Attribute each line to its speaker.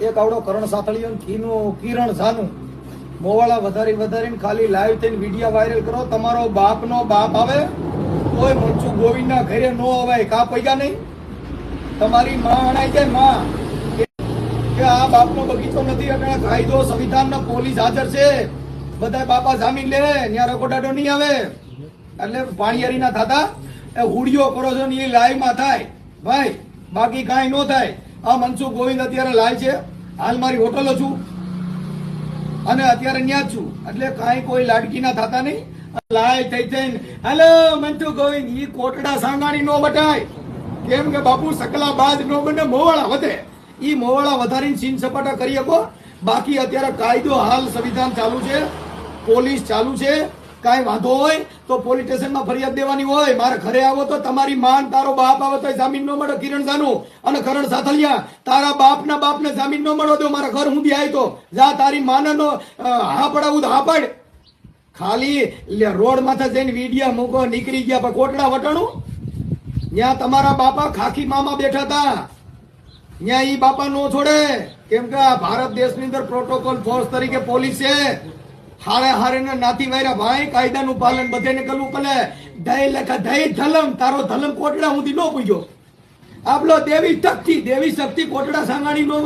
Speaker 1: એક આવડો કરણ સાથળીઓ ને કિરણ ઝાનું. મોવાળા વધારી વધારીને ખાલી લાઈવ થઈને વીડિયો વાયરલ કરો. તમારો બાપનો બાપ આવે કોઈ મનસુ ગોવિંદના ઘરે નો અવાય. કા પૈગા નહીં? તમારી માં અણાઈ જાય માં. કે આ બાપનો બગીચો નથી અને કાયદો સંવિધાન પોલીસ હાજર છે. બધા બાપા જામીન લે ત્યાં રકોટાડો નહીં આવે. એટલે પાણીયારી ના થતા એ હુડિયો કરો છો ને એ લાઈવમાં થાય. ભાઈ, બાકી કાંઈ નો થાય. આ મનસુખ ગોવિંદ અત્યારે લાય છે. હાલ મારી હોટલો છું. અને અત્યારે જ છું. એટલે કાંઈ કોઈ લાડકી ના થતા નહીં. લાય થઈ થઈને હેલો, મનસુખ ગોવિંદ, ઈ કોટડા સાંગાણી નો બટાય. કેમ કે બાપુ, સકલા બાદ નો બને, મોવાળા વધે. ઈ મોવાળા વધારીને સીન સપાટા કરી શકો. બાકી અત્યારે કાયદો, હાલ, સંવિધાન ચાલુ છે. પોલીસ ચાલુ છે. કાંઈ વાંધો હોય તો પોલીસ સ્ટેશનમાં ફરિયાદ દેવાની હોય. મારે ઘરે આવો તો તમારી માન, તારો બાપ આવે તો જામીન ન મળે, કિરણ સાનું અને કરણ સાથલિયા, તારા બાપના બાપને જામીન ન મળો દો મારા ઘર સુધી આવી તો જા, તારી માને નો હા પડાવું તો હા પડ. ખાલી રોડ માથે જઈને વિડિયા મૂકો, નીકળી ગયા પણ કોટડા વટાણું? ત્યાં તમારા બાપા ખાખી મામા બેઠા હતા. ત્યાં એ બાપા નો છોડે. કેમ કે ભારત દેશની અંદર પ્રોટોકોલ ફોર્સ તરીકે પોલીસ છે. હારે હારે ને નાથી વાયરા ભાઈ, કાયદાનું પાલન બધાને કરવું પડે. દય લખા દય ધલમ, તારો ધલમ કોટડા સુધી નો પૂજ્યો. આપલો દેવી શક્તિ દેવી શક્તિ કોટડા સાંગાણી નો